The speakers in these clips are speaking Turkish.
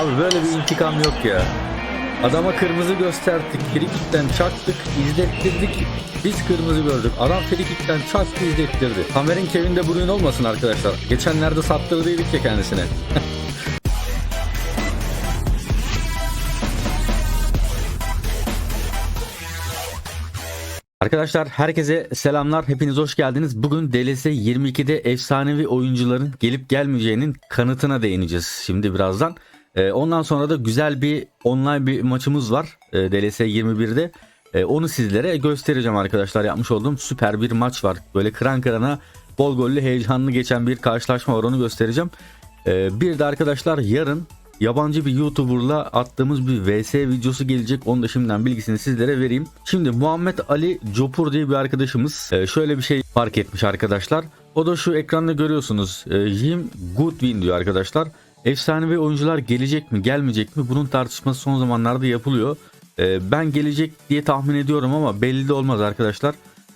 Abi böyle bir intikam yok ya. Adama kırmızı gösterdik, frikikten çaktık, izlettirdik. Biz kırmızı gördük. Adam frikikten çaktı, izlettirdi. Kamerin Kevin De olmasın arkadaşlar. Geçenlerde sattırdıydık ya kendisine. Arkadaşlar herkese selamlar. Hepiniz hoş geldiniz. Bugün DLS 22'de efsanevi oyuncuların gelip gelmeyeceğinin kanıtına değineceğiz şimdi birazdan. Ee, ondan sonra da güzel bir online bir maçımız var e, DLS 21'de. Ee, onu sizlere göstereceğim arkadaşlar. Yapmış olduğum süper bir maç var. Böyle kıran kırana bol gollü heyecanlı geçen bir karşılaşma var onu göstereceğim. Ee, bir de arkadaşlar yarın yabancı bir YouTuber'la attığımız bir VS videosu gelecek. Onu da şimdiden bilgisini sizlere vereyim. Şimdi Muhammed Ali Copur diye bir arkadaşımız e, şöyle bir şey fark etmiş arkadaşlar. O da şu ekranda görüyorsunuz. E, Jim Goodwin diyor arkadaşlar. Efsanevi oyuncular gelecek mi gelmeyecek mi? Bunun tartışması son zamanlarda yapılıyor. E, ben gelecek diye tahmin ediyorum ama belli de olmaz arkadaşlar.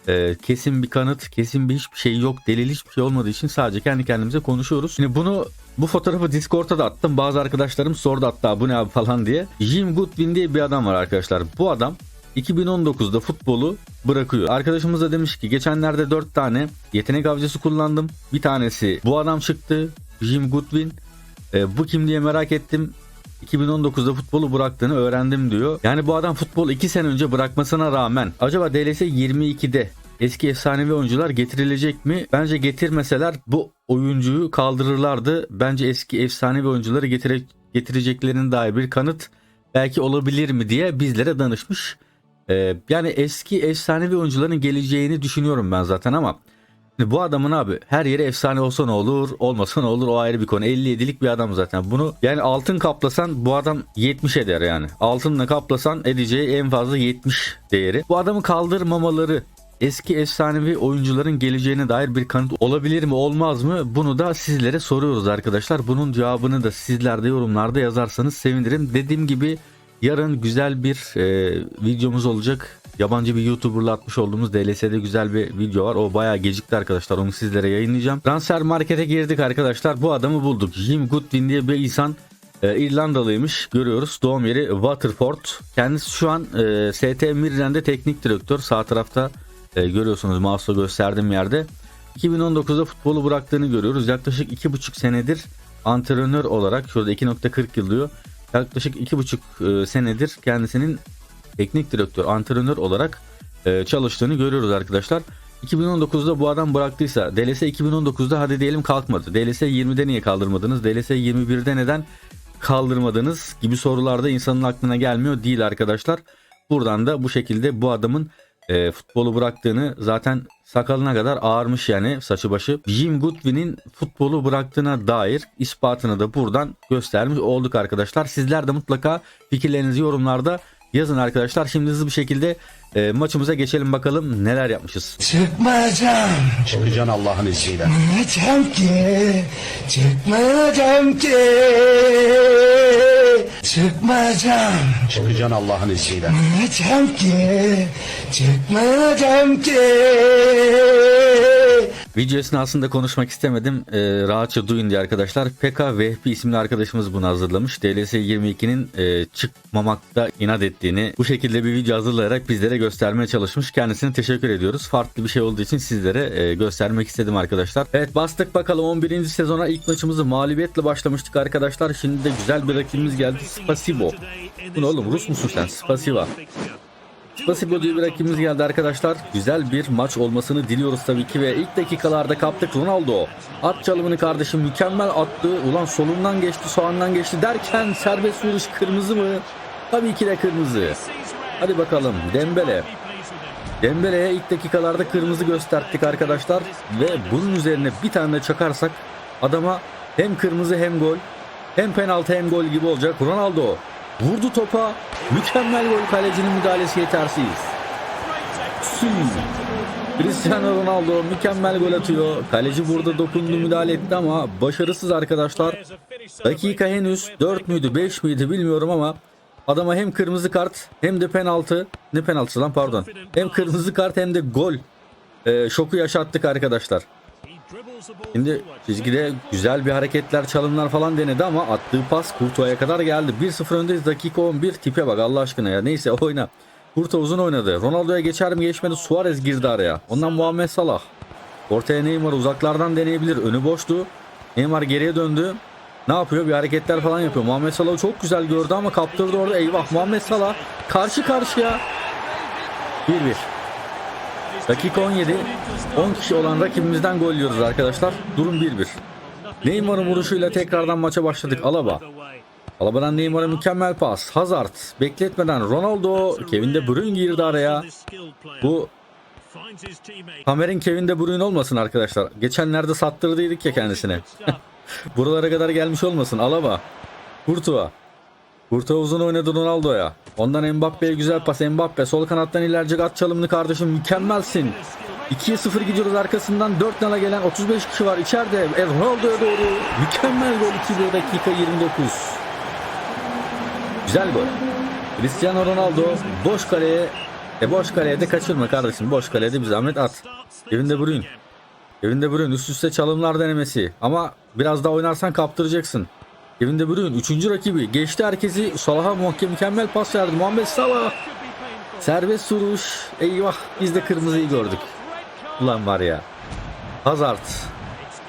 E, kesin bir kanıt, kesin bir hiçbir şey yok, delil hiçbir şey olmadığı için sadece kendi kendimize konuşuyoruz. Şimdi bunu bu fotoğrafı Discord'a da attım. Bazı arkadaşlarım sordu hatta bu ne abi falan diye. Jim Goodwin diye bir adam var arkadaşlar. Bu adam 2019'da futbolu bırakıyor. Arkadaşımız da demiş ki geçenlerde 4 tane yetenek avcısı kullandım. Bir tanesi bu adam çıktı. Jim Goodwin. E, bu kim diye merak ettim. 2019'da futbolu bıraktığını öğrendim diyor. Yani bu adam futbol 2 sene önce bırakmasına rağmen acaba DLS 22'de eski efsanevi oyuncular getirilecek mi? Bence getirmeseler bu oyuncuyu kaldırırlardı. Bence eski efsanevi oyuncuları getire, getireceklerine dair bir kanıt belki olabilir mi diye bizlere danışmış. Ee, yani eski efsanevi oyuncuların geleceğini düşünüyorum ben zaten ama bu adamın abi her yeri efsane olsa ne olur olmasa ne olur o ayrı bir konu. 57'lik bir adam zaten. Bunu yani altın kaplasan bu adam 70 eder yani. Altınla kaplasan edeceği en fazla 70 değeri. Bu adamı kaldırmamaları eski efsanevi oyuncuların geleceğine dair bir kanıt olabilir mi olmaz mı? Bunu da sizlere soruyoruz arkadaşlar. Bunun cevabını da sizler de yorumlarda yazarsanız sevinirim. Dediğim gibi yarın güzel bir e, videomuz olacak yabancı bir YouTuber'la atmış olduğumuz DLS'de güzel bir video var. O bayağı gecikti arkadaşlar. Onu sizlere yayınlayacağım. Transfer markete girdik arkadaşlar. Bu adamı bulduk. Jim Goodwin diye bir insan. e, İrlandalıymış. Görüyoruz. Doğum yeri Waterford. Kendisi şu an e, ST Mirren'de teknik direktör. Sağ tarafta e, görüyorsunuz mouse'la gösterdiğim yerde. 2019'da futbolu bıraktığını görüyoruz. Yaklaşık 2,5 senedir antrenör olarak şurada 2.40 yıl diyor. Yaklaşık 2,5 e, senedir kendisinin teknik direktör, antrenör olarak e, çalıştığını görüyoruz arkadaşlar. 2019'da bu adam bıraktıysa DLS 2019'da hadi diyelim kalkmadı. DLS 20'de niye kaldırmadınız? DLS 21'de neden kaldırmadınız gibi sorularda insanın aklına gelmiyor değil arkadaşlar. Buradan da bu şekilde bu adamın e, futbolu bıraktığını zaten sakalına kadar ağarmış yani saçı başı. Jim Goodwin'in futbolu bıraktığına dair ispatını da buradan göstermiş olduk arkadaşlar. Sizler de mutlaka fikirlerinizi yorumlarda yazın arkadaşlar. Şimdi hızlı bir şekilde e, maçımıza geçelim bakalım neler yapmışız. Çıkmayacağım, Çıkacaksın Allah'ın izniyle. çıkmayacağım ki, çıkmayacağım ki, çıkmayacağım, Çıkacaksın Allah'ın izniyle. çıkmayacağım ki, çıkmayacağım ki. Video esnasında konuşmak istemedim. Ee, rahatça duyun diye arkadaşlar. PK Vehbi isimli arkadaşımız bunu hazırlamış. DLS 22'nin e, çıkmamakta inat ettiğini bu şekilde bir video hazırlayarak bizlere göstermeye çalışmış. Kendisine teşekkür ediyoruz. Farklı bir şey olduğu için sizlere e, göstermek istedim arkadaşlar. Evet bastık bakalım 11. sezona ilk maçımızı mağlubiyetle başlamıştık arkadaşlar. Şimdi de güzel bir rakibimiz geldi. Spasibo. Bu ne oğlum Rus musun sen? Spasiba. Spasibo diye bir rakibimiz geldi arkadaşlar. Güzel bir maç olmasını diliyoruz tabii ki ve ilk dakikalarda kaptık Ronaldo. At çalımını kardeşim mükemmel attı. Ulan solundan geçti soğandan geçti derken serbest vuruş kırmızı mı? Tabii ki de kırmızı. Hadi bakalım Dembele. Dembele'ye ilk dakikalarda kırmızı gösterdik arkadaşlar. Ve bunun üzerine bir tane de çakarsak adama hem kırmızı hem gol hem penaltı hem gol gibi olacak. Ronaldo vurdu topa. Mükemmel gol kalecinin müdahalesi yetersiz. Sü. Cristiano Ronaldo mükemmel gol atıyor. Kaleci burada dokundu müdahale etti ama başarısız arkadaşlar. Dakika henüz 4 müydü 5 miydi bilmiyorum ama adama hem kırmızı kart hem de penaltı ne penaltısı lan pardon. Hem kırmızı kart hem de gol e, şoku yaşattık arkadaşlar. Şimdi çizgide güzel bir hareketler, çalımlar falan denedi ama attığı pas Kurtuğ'a kadar geldi. 1-0 öndeyiz dakika 11. Tipe bak Allah aşkına ya. Neyse oyna. Kurtuğa uzun oynadı. Ronaldo'ya geçer mi geçmedi. Suarez girdi araya. Ondan Muhammed Salah. Ortaya Neymar uzaklardan deneyebilir. Önü boştu. Neymar geriye döndü. Ne yapıyor? Bir hareketler falan yapıyor. Muhammed Salah'ı çok güzel gördü ama kaptırdı orada. Eyvah Muhammed Salah karşı karşıya. 1-1. Dakika 17. 10 kişi olan rakibimizden gol yiyoruz arkadaşlar. Durum 1-1. Neymar'ın vuruşuyla tekrardan maça başladık. Alaba. Alaba'dan Neymar'a mükemmel pas. Hazard bekletmeden Ronaldo. Kevin De Bruyne girdi araya. Bu Kamer'in Kevin De Bruyne olmasın arkadaşlar. Geçenlerde sattırdıydık ya kendisine. Buralara kadar gelmiş olmasın. Alaba. Kurtuğa. Kurtuğa uzun oynadı Ronaldo'ya. Ondan Mbappe'ye güzel pas. Mbappe sol kanattan ilerleyecek at çalımını kardeşim. Mükemmelsin. 2'ye 0 gidiyoruz arkasından 4 nala gelen 35 kişi var içeride. Ronaldo'ya doğru mükemmel gol 2 dakika 29. Güzel gol. Cristiano Ronaldo boş kaleye e boş kaleye de kaçırma kardeşim. Boş kaleye de bir zahmet at. Kevin De Bruyne. Kevin De Bruyne üst üste çalımlar denemesi. Ama biraz daha oynarsan kaptıracaksın. Kevin De Bruyne 3. rakibi. Geçti herkesi. Salah'a mükemmel pas verdi. Muhammed Salah. Serbest vuruş. Eyvah biz de kırmızıyı gördük. Ulan var ya. Hazard.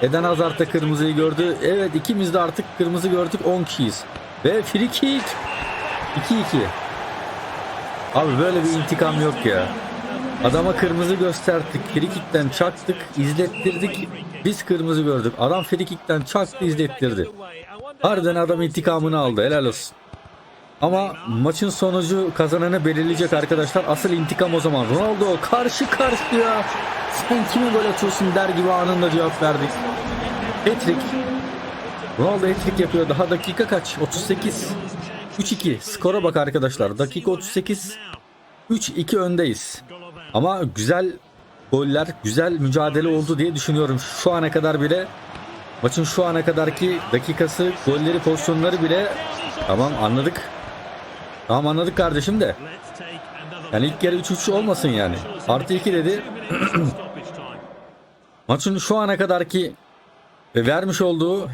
Eden Hazard da kırmızıyı gördü. Evet ikimiz de artık kırmızı gördük 10 kişiyiz. Ve free kick. 2-2. Abi böyle bir intikam yok ya. Adama kırmızı gösterdik. Frikikten çaktık, izlettirdik. Biz kırmızı gördük. Adam frikikten çaktı, izlettirdi. Harbiden adam intikamını aldı. Helal olsun. Ama maçın sonucu kazananı belirleyecek arkadaşlar. Asıl intikam o zaman. Ronaldo karşı karşıya. Sen kime gol atıyorsun der gibi anında cevap verdik. Hat-trick. Ronaldo hat-trick yapıyor. Daha dakika kaç? 38. 3-2. Skora bak arkadaşlar. Dakika 38. 3-2 öndeyiz. Ama güzel goller, güzel mücadele oldu diye düşünüyorum. Şu ana kadar bile maçın şu ana kadarki dakikası, golleri, pozisyonları bile tamam anladık. Tamam anladık kardeşim de. Yani ilk yarı 3-3 olmasın yani. Artı 2 dedi. Maçın şu ana kadarki vermiş olduğu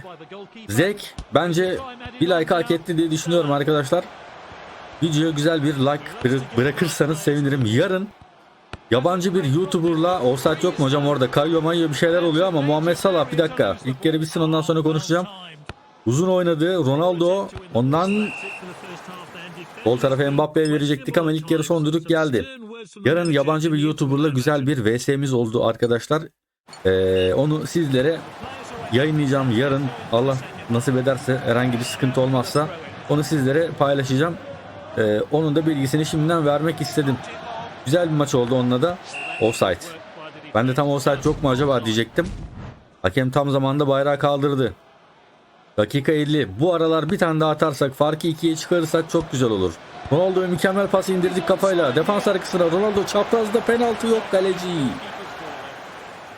zevk bence bir like hak etti diye düşünüyorum arkadaşlar. Videoya güzel bir like bıra- bırakırsanız sevinirim. Yarın yabancı bir YouTuber'la offside yok mu hocam orada kayıyor mayıyor bir şeyler oluyor ama Muhammed Salah bir dakika ilk kere bitsin ondan sonra konuşacağım. Uzun oynadı Ronaldo ondan Sol tarafa Mbappe'ye verecektik ama ilk yarı son düdük geldi. Yarın yabancı bir YouTuber'la güzel bir VS'miz oldu arkadaşlar. Ee, onu sizlere yayınlayacağım yarın. Allah nasip ederse herhangi bir sıkıntı olmazsa onu sizlere paylaşacağım. Ee, onun da bilgisini şimdiden vermek istedim. Güzel bir maç oldu onunla da. Offside. Ben de tam offside yok mu acaba diyecektim. Hakem tam zamanda bayrağı kaldırdı. Dakika 50. Bu aralar bir tane daha atarsak farkı ikiye çıkarırsak çok güzel olur. Ronaldo'ya mükemmel pas indirdik kafayla. Defans arkasına Ronaldo çaprazda penaltı yok kaleci.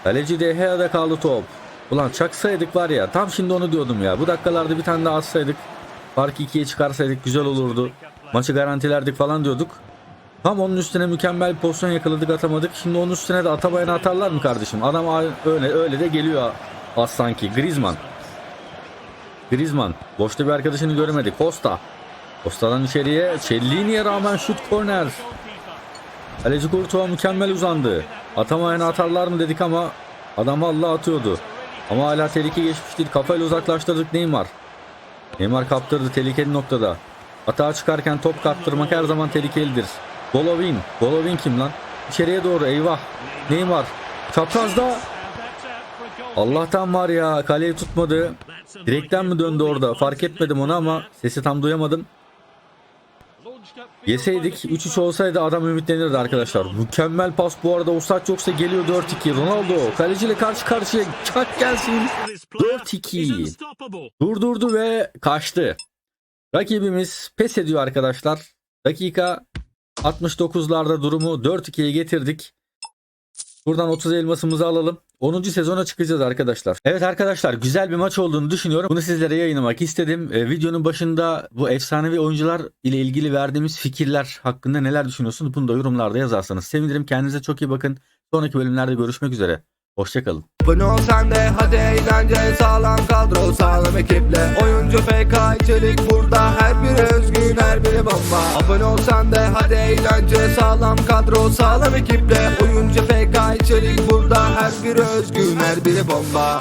Kaleci de Hea'da kaldı top. Ulan çaksaydık var ya tam şimdi onu diyordum ya. Bu dakikalarda bir tane daha atsaydık. Farkı ikiye çıkarsaydık güzel olurdu. Maçı garantilerdik falan diyorduk. Tam onun üstüne mükemmel bir pozisyon yakaladık atamadık. Şimdi onun üstüne de atamayana atarlar mı kardeşim? Adam öyle öyle de geliyor az sanki. Griezmann. Griezmann. Boşta bir arkadaşını göremedi. Costa. Costa'dan içeriye. Cellini'ye rağmen şut korner. Kaleci Courtois mükemmel uzandı. Atamayana atarlar mı dedik ama adam Allah atıyordu. Ama hala tehlike geçmiş değil. Kafayla uzaklaştırdık Neymar. Neymar kaptırdı tehlikeli noktada. Atağa çıkarken top kaptırmak her zaman tehlikelidir. Golovin. Golovin kim lan? İçeriye doğru eyvah. Neymar. Çaprazda. Allah'tan var ya kaleyi tutmadı. Direkten mi döndü orada? Fark etmedim onu ama sesi tam duyamadım. Yeseydik 3-3 olsaydı adam ümitlenirdi arkadaşlar. Mükemmel pas bu arada offside yoksa geliyor 4-2. Ronaldo kaleciyle karşı karşıya çak gelsin. 4-2. Durdurdu ve kaçtı. Rakibimiz pes ediyor arkadaşlar. Dakika 69'larda durumu 4-2'ye getirdik. Buradan 30 elmasımızı alalım. 10. sezona çıkacağız arkadaşlar. Evet arkadaşlar güzel bir maç olduğunu düşünüyorum. Bunu sizlere yayınlamak istedim. Ee, videonun başında bu efsanevi oyuncular ile ilgili verdiğimiz fikirler hakkında neler düşünüyorsunuz? Bunu da yorumlarda yazarsanız sevinirim. Kendinize çok iyi bakın. Sonraki bölümlerde görüşmek üzere. Hoşçakalın. Sağlam ekiple. Oyuncu FK içerik burada. Her biri özgün her biri bomba. Abone ol sen de hadi eğlence. Sağlam kadro sağlam ekiple. Oyuncu FK içerik burada. Her biri özgün her biri bomba